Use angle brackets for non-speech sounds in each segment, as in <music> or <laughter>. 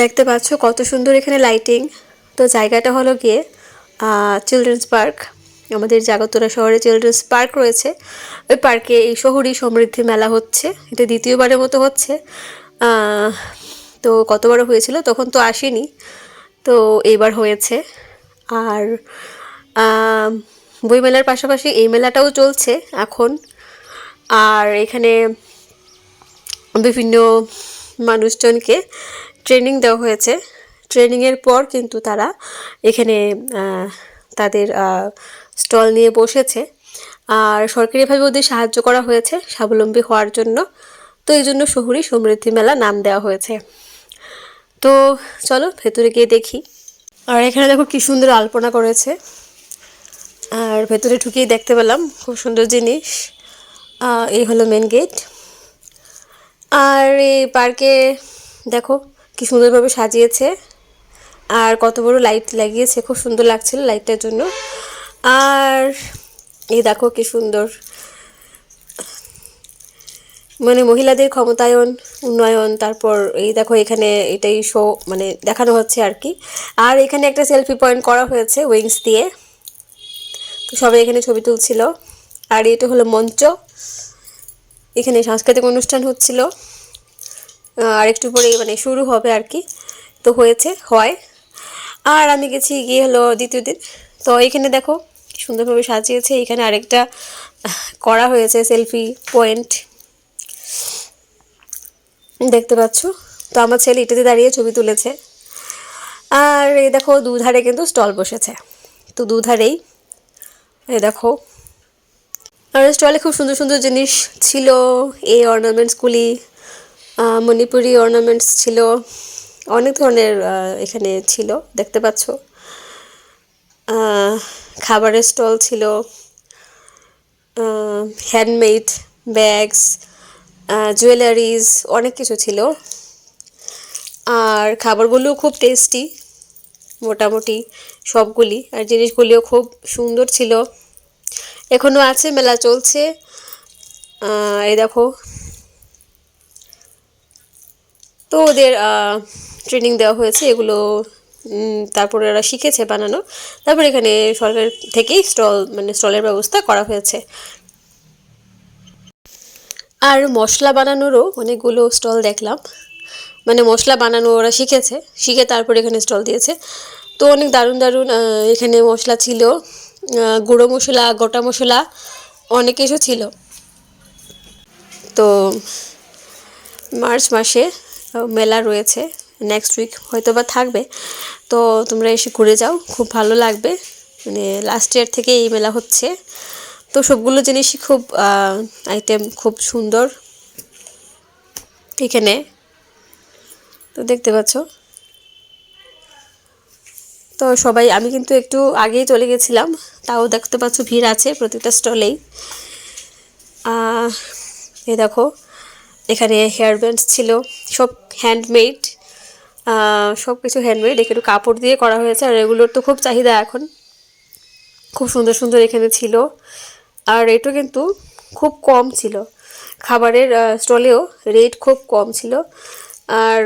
দেখতে পাচ্ছ কত সুন্দর এখানে লাইটিং তো জায়গাটা হলো গিয়ে চিলড্রেন্স পার্ক আমাদের জাগতরা শহরে চিলড্রেন্স পার্ক রয়েছে। ওই পার্কে এই শহরই সমৃদ্ধি মেলা হচ্ছে। এটা দ্বিতীয়বারের মতো হচ্ছে। তো কতবারও হয়েছিল তখন তো আসেনি। তো এইবার হয়েছে। আর আম, বইমেলার পাশাপাশি এই মেলাটাও চলছে এখন। আর এখানে বিভিন্ন মানুষজনকে ট্রেনিং দেওয়া হয়েছে। ট্রেনিংয়ের পর কিন্তু তারা এখানে তাদের স্টল নিয়ে বসেছে। আর সরকারিভাবে ওদের সাহায্য করা হয়েছে স্বাবলম্বী হওয়ার জন্য। তো এই জন্য শহুরি সমৃদ্ধি মেলা নাম দেওয়া হয়েছে। তো চলো ভেতরে গিয়ে দেখি। আর এখানে দেখো কি সুন্দর আলপনা করেছে। আর ভেতরে ঢুকেই দেখতে পেলাম খুব সুন্দর জিনিস। এই হলো মেন গেট আর এই পার্কে দেখো কি সুন্দরভাবে সাজিয়েছে। আর কত বড় লাইট লাগিয়েছে, খুব সুন্দর লাগছিল লাইটটার জন্য। আর এই দেখো কি সুন্দর। মানে মহিলাদের ক্ষমতায়ন, উন্নয়ন, তারপর এই দেখো এখানে এটাই শো মানে দেখানো হচ্ছে আর কি। আর এখানে একটা সেলফি পয়েন্ট করা হয়েছে উইংস দিয়ে। তো সবাই এখানে ছবি তুলছিল। আর এটা হলো মঞ্চ। এখানে সাংস্কৃতিক অনুষ্ঠান হচ্ছিল। আর একটু পরে মানে শুরু হবে আর কি। তো হয়েছে, হয়। আর আমি গেছি গিয়ে হলো দ্বিতীয় দিন। তো এখানে দেখো সুন্দরভাবে সাজিয়েছে। এখানে আরেকটা করা হয়েছে সেলফি পয়েন্ট দেখতে পাচ্ছ? তো আমার ছেলে এটাতে দাঁড়িয়ে ছবি তুলেছে। আর এই দেখো দুধারে কিন্তু স্টল বসেছে। তো দুধারেই এ দেখো। আর স্টলে খুব সুন্দর সুন্দর জিনিস ছিল। এই অর্নামেন্টসগুলি মণিপুরি অর্নামেন্টস ছিল, অনেক ধরনের এখানে ছিল, দেখতে পাচ্ছ। খাবারের স্টল ছিল হ্যান্ডমেড ব্যাগস জুয়েলারিজ অনেক কিছু ছিল। আর খাবারগুলোও খুব টেস্টি মোটামুটি সবগুলি। আর জিনিসগুলিও খুব সুন্দর ছিল। এখনও আছে, মেলা চলছে। এই দেখো তো ওদের ট্রেনিং দেওয়া হয়েছে, এগুলো তারপরে ওরা শিখেছে বানানো। তারপর এখানে সরকার থেকেই স্টল মানে স্টলের ব্যবস্থা করা হয়েছে। আর মশলা বানানোরও অনেকগুলো স্টল দেখলাম। মানে মশলা বানানো ওরা শিখেছে, শিখে তারপর এখানে স্টল দিয়েছে। তো অনেক দারুণ দারুণ এখানে মশলা ছিল গুঁড়ো মশলা, গোটা মশলা, অনেক কিছু ছিল। তো মার্চ মাসে মেলা রয়েছে। নেক্সট উইক হয়তো বা থাকবে। তো তোমরা এসে ঘুরে যাও, খুব ভালো লাগবে। মানে লাস্ট ইয়ার থেকে এই মেলা হচ্ছে। তো সবগুলো জিনিসই খুব আইটেম খুব সুন্দর এখানে। তো দেখতে পাচ্ছ। তো সবাই, আমি কিন্তু একটু আগেই চলে গেছিলাম। তাও দেখতে পাচ্ছ ভিড় আছে প্রতিটা স্টলেই। এই দেখো। এখানে হেয়ার ব্যান্ডস ছিল, সব হ্যান্ডমেড সব কিছু হ্যান্ডমেড এখানে কাপড় দিয়ে করা হয়েছে, আর এগুলোর তো খুব চাহিদা এখন। খুব সুন্দর সুন্দর এখানে ছিল, আর রেটও কিন্তু খুব কম ছিল। খাবারের স্টলেও রেট খুব কম ছিল, আর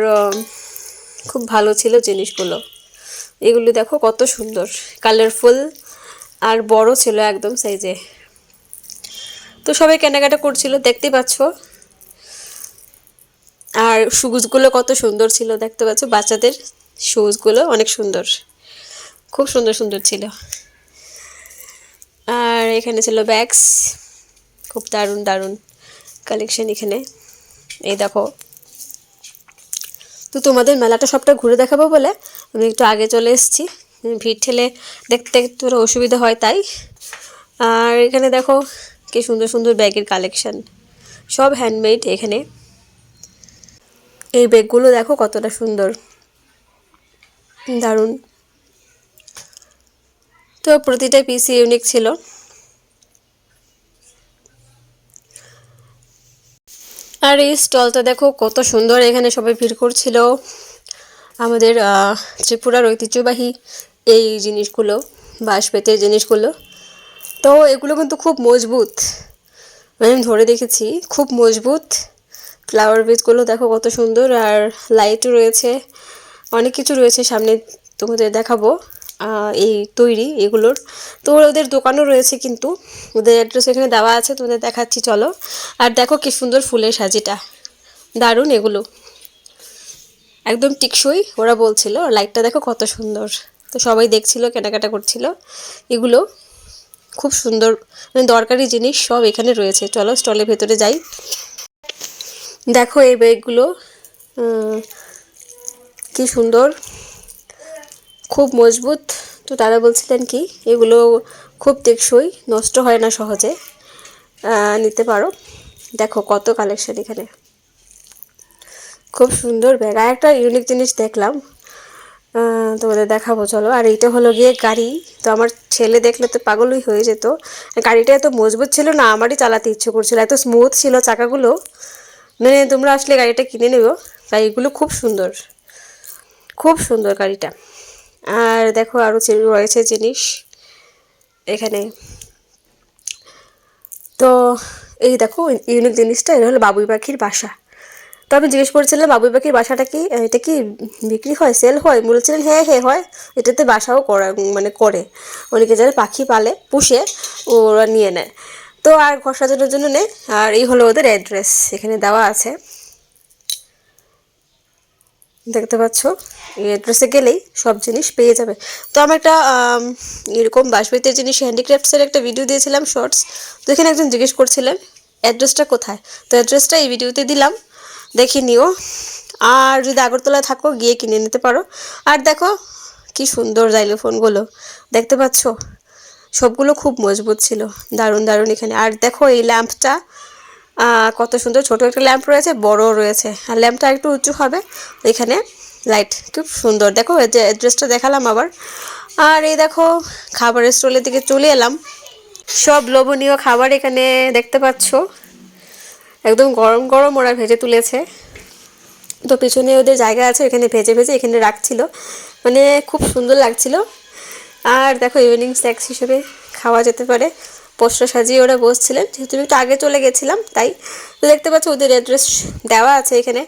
খুব ভালো ছিল জিনিসগুলো। এগুলো দেখো কত সুন্দর কালারফুল আর বড় ছিল একদম সাইজে তো সবাই কেনাকাটা করছিল, দেখতে পাচ্ছ? আর শুজগুলো কত সুন্দর ছিল দেখতে পাচ্ছ? বাচ্চাদের শুজগুলো অনেক সুন্দর। খুব সুন্দর সুন্দর ছিল। আর এখানে ছিল ব্যাগস খুব দারুণ দারুণ কালেকশন এখানে। এই দেখো। তো তোমাদের মেলাটা সবটা ঘুরে দেখাবো বলে আমি একটু আগে চলে এসেছি। ভিড় ঠেলে দেখতে একটু অসুবিধা হয় তাই। আর এখানে দেখো কি সুন্দর সুন্দর ব্যাগের কালেকশন সব হ্যান্ডমেড এখানে। এই ব্যাগগুলো দেখো কতটা সুন্দর। দারুণ। তো প্রতিটা পিস ইউনিক ছিল। আর এই স্টলটা দেখো কত সুন্দর, এখানে সবাই ভিড় করছিল। আমাদের ত্রিপুরার ঐতিহ্যবাহী এই জিনিসগুলো বাঁশ বেতের জিনিসগুলো। তো এগুলো কিন্তু খুব মজবুত। আমি ধরে দেখেছি, খুব মজবুত। ফ্লাওয়ার বেসগুলো দেখো কত সুন্দর আর লাইটও রয়েছে। অনেক কিছু রয়েছে সামনে তোমাদের দেখাবো এই তৈরি এগুলোর। তো ওদের দোকানও রয়েছে কিন্তু, ওদের অ্যাড্রেস এখানে দেওয়া আছে, তোমাদের দেখাচ্ছি, চলো। আর দেখো কি সুন্দর ফুলের সাজিটা, দারুণ এগুলো। একদম টিকসই, ওরা বলছিল লাইটটা দেখো কত সুন্দর। তো সবাই দেখছিল, কেনাকাটা করছিল এগুলো। খুব সুন্দর মানে দরকারি জিনিস সব এখানে রয়েছে। চলো স্টলের ভেতরে যাই। দেখো এই ব্যাগগুলো। কি সুন্দর। খুব মজবুত। তো তারা বলছিলেন কি, এগুলো খুব টেকসই, নষ্ট হয় না সহজে। নিতে পারো। দেখো কত কালেকশন এখানে। খুব সুন্দর ব্যাগ। আর একটা ইউনিক জিনিস দেখলাম। তোমাদের দেখাবো, চলো। আর এইটা হলো গিয়ে গাড়ি। তো আমার ছেলে দেখলে তো পাগলই হয়ে যেত। গাড়িটা এত মজবুত ছিল না, আমারই চালাতে ইচ্ছে করছিল। এত স্মুথ ছিল চাকাগুলো। মানে তোমরা আসলে গাড়িটা কিনে নেব। গাড়িগুলো খুব সুন্দর। খুব সুন্দর গাড়িটা। আর দেখো আরও রয়েছে জিনিস। এখানে। তো এই দেখো ইউনিক জিনিসটা, এটা হলো বাবুই পাখির বাসা। তো আমি জিজ্ঞেস করেছিলাম, বাবুই পাখির বাসাটা কি, এটা কি বিক্রি হয় সেল হয়? বলছিলেন হ্যাঁ হ্যাঁ হয়। এটাতে বাসাও করা মানে করে। অনেকে যারা পাখি পালে, পুষে, ওরা নিয়ে নেয়। তো আর ঘর সাজানোর জন্য নেয় আর এই হলো ওদের অ্যাড্রেস এখানে দেওয়া আছে। দেখতে পাচ্ছ, এই অ্যাড্রেসে গেলেই সব জিনিস পেয়ে যাবে। তো আমি একটা এরকম বাঁশবেতের জিনিস হ্যান্ডিক্রাফটসের একটা ভিডিও দিয়েছিলাম শর্টস তো এখানে একজন জিজ্ঞেস করছিলেন অ্যাড্রেসটা কোথায়? তো অ্যাড্রেসটা এই ভিডিওতে দিলাম, দেখে নিও। আর যদি আগরতলা থাকো, গিয়ে কিনে নিতে পারো। আর দেখো, কি সুন্দর জাইলোফোনগুলো দেখতে পাচ্ছ? সবগুলো খুব মজবুত ছিল। দারুণ দারুণ এখানে। আর দেখো এই ল্যাম্পটা কত সুন্দর। ছোট একটা ল্যাম্প রয়েছে বড় রয়েছে। আর ল্যাম্পটা একটু উঁচু হবে। এখানে লাইট খুব সুন্দর। দেখো যে অ্যাড্রেসটা দেখালাম আবার। আর এই দেখো, খাবারের স্টলের দিকে চলে এলাম। সব লোভনীয় খাবার এখানে দেখতে পাচ্ছ। একদম গরম গরম ওরা ভেজে তুলেছে। তো পিছনে ওদের জায়গা আছে, এখানে ভেজে ভেজে এখানে রাখছিল। মানে খুব সুন্দর লাগছিল। আর দেখো ইভিনিং স্ন্যাক্স হিসেবে খাওয়া যেতে পারে। পোস্টার সাজিয়ে ওরা বসছিলেন। যেহেতু একটু আগে চলে গেছিলাম, তাই তো দেখতে পাচ্ছ ওদের অ্যাড্রেস দেওয়া আছে এখানে।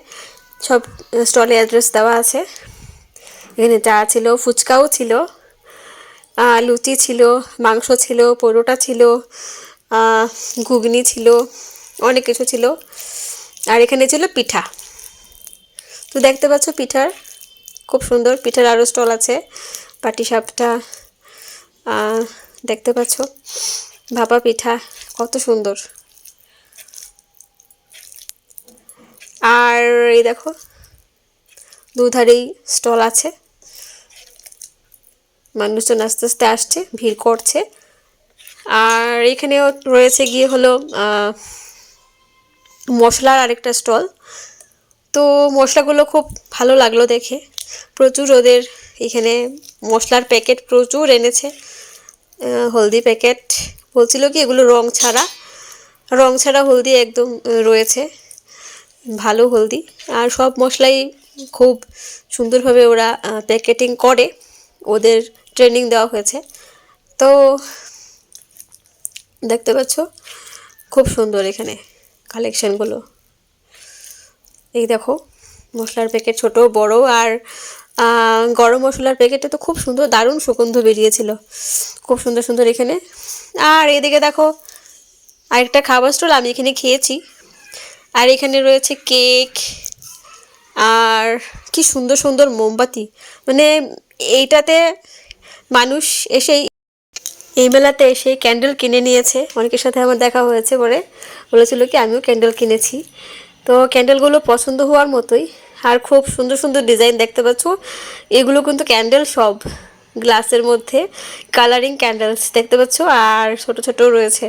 সব স্টলে অ্যাড্রেস দেওয়া আছে। এখানে চা ছিল, ফুচকাও ছিল লুচি ছিল, মাংস ছিল, পরোটা ছিল ঘুগনি ছিল, অনেক কিছু ছিল। আর এখানে ছিল পিঠা। তো দেখতে পাচ্ছ পিঠার, খুব সুন্দর পিঠার আরও স্টল আছে। পাটি সাপটা দেখতে পাচ্ছ? ভাপা পিঠা, কত সুন্দর। আর এই দেখো, দুধারেই স্টল আছে। মানুষজন আস্তে আস্তে আসছে, ভিড় করছে। আর এখানেও রয়েছে গিয়ে হলো মশলার আরেকটা স্টল। তো মশলাগুলো খুব ভালো লাগল দেখে। প্রচুর ওদের এখানে মশলার প্যাকেট প্রচুর এনেছে। হলদি প্যাকেট বলছিল কি, এগুলো রং ছাড়া। রং ছাড়া হলদি একদম রয়েছে। ভালো হলদি। আর সব মশলাই খুব সুন্দরভাবে ওরা প্যাকেটিং করে। ওদের ট্রেনিং দেওয়া হয়েছে। তো দেখতে পাচ্ছ, খুব সুন্দর এখানে কালেকশানগুলো এই দেখো, মশলার প্যাকেট ছোট, বড়, আর গরম মশলার প্যাকেটে তো খুব সুন্দর, দারুণ সুগন্ধ বেরিয়েছিল। খুব সুন্দর সুন্দর এখানে। আর এদিকে দেখো, আরেকটা খাবার স্টল আমি এখানে খেয়েছি। আর এখানে রয়েছে কেক, আর কি সুন্দর সুন্দর মোমবাতি। মানে এইটাতে মানুষ এসেই এই মেলাতে এসে ক্যান্ডেল কিনে নিয়েছে। অনেকের সাথে আমার দেখা হয়েছে পরে। বলেছিল কি, আমিও ক্যান্ডেল কিনেছি। তো ক্যান্ডেলগুলো পছন্দ হওয়ার মতোই। আর খুব সুন্দর সুন্দর ডিজাইন দেখতে পাচ্ছ। এগুলো কিন্তু ক্যান্ডেল সব গ্লাসের মধ্যে কালারিং ক্যান্ডেলস দেখতে পাচ্ছ। আর ছোট ছোট রয়েছে,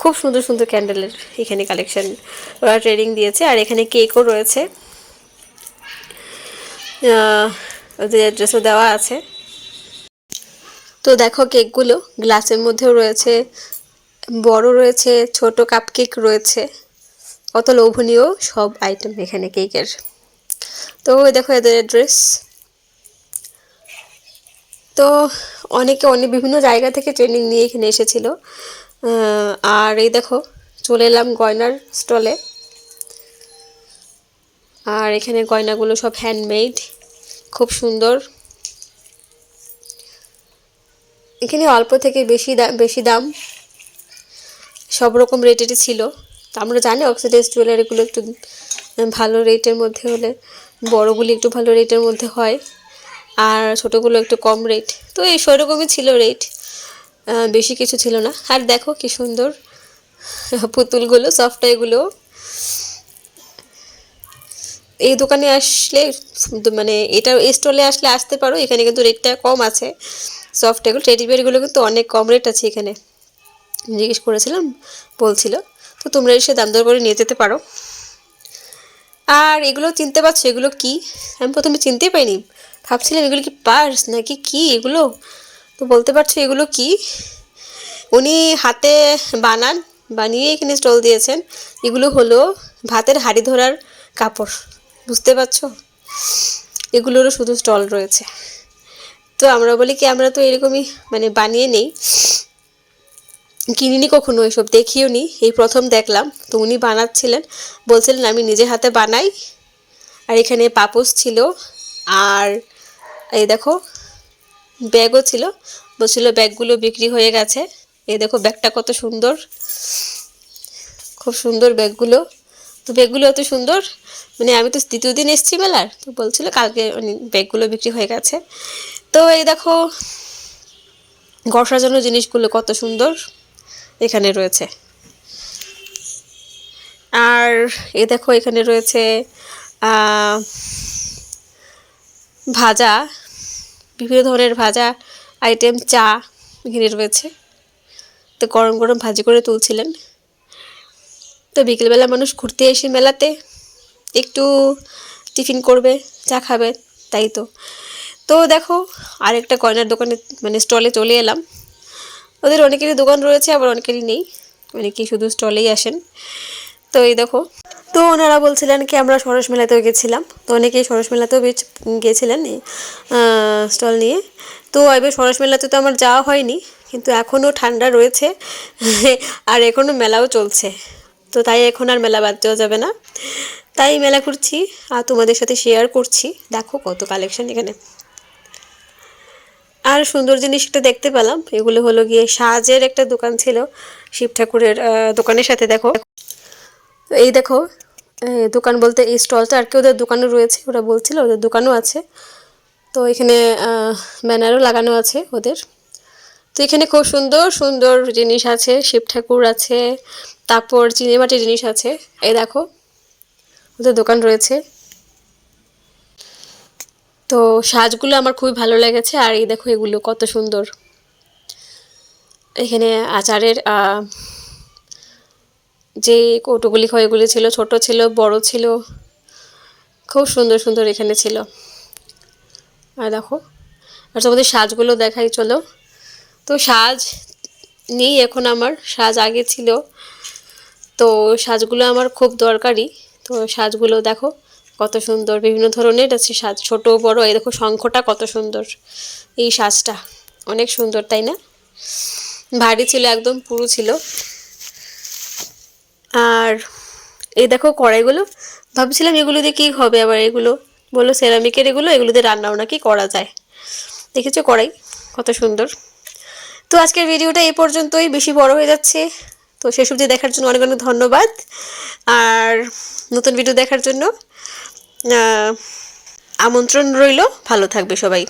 খুব সুন্দর সুন্দর ক্যান্ডেলের এখানে কালেকশন ওরা ট্রেডিং দিয়েছে। আর এখানে কেকও রয়েছে। ওদের অ্যাড্রেসও দেওয়া আছে। তো দেখো কেকগুলো গ্লাসের মধ্যেও রয়েছে, বড় রয়েছে, ছোট কাপ কেক রয়েছে। কত লোভনীয় সব আইটেম এখানে কেকের তো দেখো এদের অ্যাড্রেস তো অনেকে অনেক বিভিন্ন জায়গা থেকে ট্রেনিং নিয়ে এখানে এসেছিল। আর এই দেখো, চলে এলাম গয়নার স্টলে আর এখানে গয়নাগুলো সব হ্যান্ডমেড খুব সুন্দর। এখানে অল্প থেকে বেশি দাম বেশি দাম। সব রকম রেটেরই ছিল। তো আমরা জানি অক্সিডাইজ জুয়েলারিগুলো একটু ভালো রেটের মধ্যে হলে, বড়গুলি একটু ভালো রেটের মধ্যে হয়, আর ছোটোগুলো একটু কম রেট তো এই সেরকমই ছিল রেট বেশি কিছু ছিল না। আর দেখো কি সুন্দর, পুতুলগুলো সফটওয়্যারগুলো এই দোকানে আসলে মানে এটা স্টলে আসলে আসতে পারো, এখানে কিন্তু রেটটা কম আছে। সফট এগুলো টেডি বিয়ারগুলো কিন্তু অনেক কম রেট আছে এখানে। জিজ্ঞেস করেছিলাম, বলছিল। তো তোমরা এসে দাম দর করে নিয়ে যেতে পারো। আর এগুলো চিনতে পারছ? এগুলো কি? আমি প্রথমে চিনতেই পাইনি ভাবছিলাম এগুলো কি পার্স নাকি কি এগুলো? তো বলতে পারছ এগুলো কি? উনি হাতে বানান, বানিয়ে এখানে স্টল দিয়েছেন। এগুলো হলো ভাতের হাড়ি ধরার কাপড়। বুঝতে পারছ? এগুলোরও শুধু স্টল রয়েছে। তো আমরা বলি কি, আমরা তো এরকমই মানে বানিয়ে নেই। কিনিনি কখনো, এসব দেখিও নি। এই প্রথম দেখলাম, তো উনি বানাচ্ছিলেন। বলছিলেন, আমি নিজে হাতে বানাই। আর এখানে পাপোস ছিল, আর এই দেখো, ব্যাগও ছিল। বলছিল, ব্যাগগুলো বিক্রি হয়ে গেছে। এই দেখো, ব্যাগটা কত সুন্দর। খুব সুন্দর ব্যাগগুলো। তো ব্যাগগুলো এত সুন্দর মানে আমি তো দ্বিতীয় দিন এসেছি মেলার, তো বলছিল, কালকে ব্যাগগুলো বিক্রি হয়ে গেছে। তো এই দেখো, ঘর সাজানোর জিনিসগুলো কত সুন্দর। এখানে রয়েছে। আর এ দেখো এখানে রয়েছে ভাজা, বিভিন্ন ধরনের ভাজা আইটেম চা এখানে রয়েছে। তো গরম গরম ভাজি করে তুলছিলেন। তো বিকেলবেলা মানুষ ঘুরতে এসে মেলাতে একটু টিফিন করবে, চা খাবে, তাই তো। তো দেখো আরেকটা কয়নার দোকানে মানে স্টলে চলে এলাম। ওদের অনেকেরই দোকান রয়েছে, আবার অনেকেরই নেই। অনেকেই শুধু স্টলেই আসেন। তো এই দেখো, তো ওনারা বলছিলেন কি, আমরা সরস মেলাতেও গেছিলাম। তো অনেকেই সরস মেলাতেও বেশ গেছিলেন স্টল নিয়ে। তো এবার সরস মেলাতে তো আমার যাওয়া হয়নি, কিন্তু এখনও ঠান্ডা রয়েছে, <laughs> আর এখনও মেলাও চলছে। তো তাই এখন আর মেলা বাদ দেওয়া যাবে না। তাই মেলা করছি আর তোমাদের সাথে শেয়ার করছি। দেখো কত কালেকশন এখানে। আর সুন্দর জিনিস একটা দেখতে পেলাম। এগুলো হলো গিয়ে সাজের একটা দোকান ছিল, শিব ঠাকুরের দোকানের সাথে, দেখো। এই দেখো দোকান বলতে এই স্টলটা আর কি ওদের দোকানও রয়েছে, ওরা বলছিল ওদের দোকানও আছে। তো এখানে ব্যানারও লাগানো আছে ওদের। তো এখানে খুব সুন্দর সুন্দর জিনিস আছে, শিব ঠাকুর আছে, তারপর চিনেমাটির জিনিস আছে। এই দেখো, ওদের দোকান রয়েছে। তো সাজগুলো আমার খুবই ভালো লেগেছে, আর এই দেখো এগুলো কত সুন্দর। এখানে আচারের যে কৌটোগুলি ক্ষয়গুলি ছিল, ছোট ছিল, বড় ছিল, খুব সুন্দর সুন্দর এখানে ছিল। আর দেখো, আর তোমাদের সাজগুলো দেখাই, চলো। তো সাজ নেই এখন আমার, সাজ আগে ছিল। তো সাজগুলো আমার খুব দরকারি। তো সাজগুলো দেখো কত সুন্দর, বিভিন্ন ধরনের আছে সাজ, ছোট, বড়, এই দেখো শঙ্খটা কত সুন্দর। এই সাজটা অনেক সুন্দর, তাই না? ভারী ছিল, একদম পুরো ছিল। আর এই দেখো কড়াইগুলো, ভাবছিলাম এগুলো দিয়ে কী হবে আবার এগুলো? বলল সেরামিকের এগুলো এগুলো দিয়ে রান্নাও নাকি করা যায়। দেখেছ কড়াই? কত সুন্দর। তো আজকের ভিডিওটা এই পর্যন্তই, বেশি বড় হয়ে যাচ্ছে। তো সেসব দিয়ে দেখার জন্য অনেক অনেক ধন্যবাদ। আর নতুন ভিডিও দেখার জন্য আমন্ত্রণ রইল। ভালো থাকবে সবাই।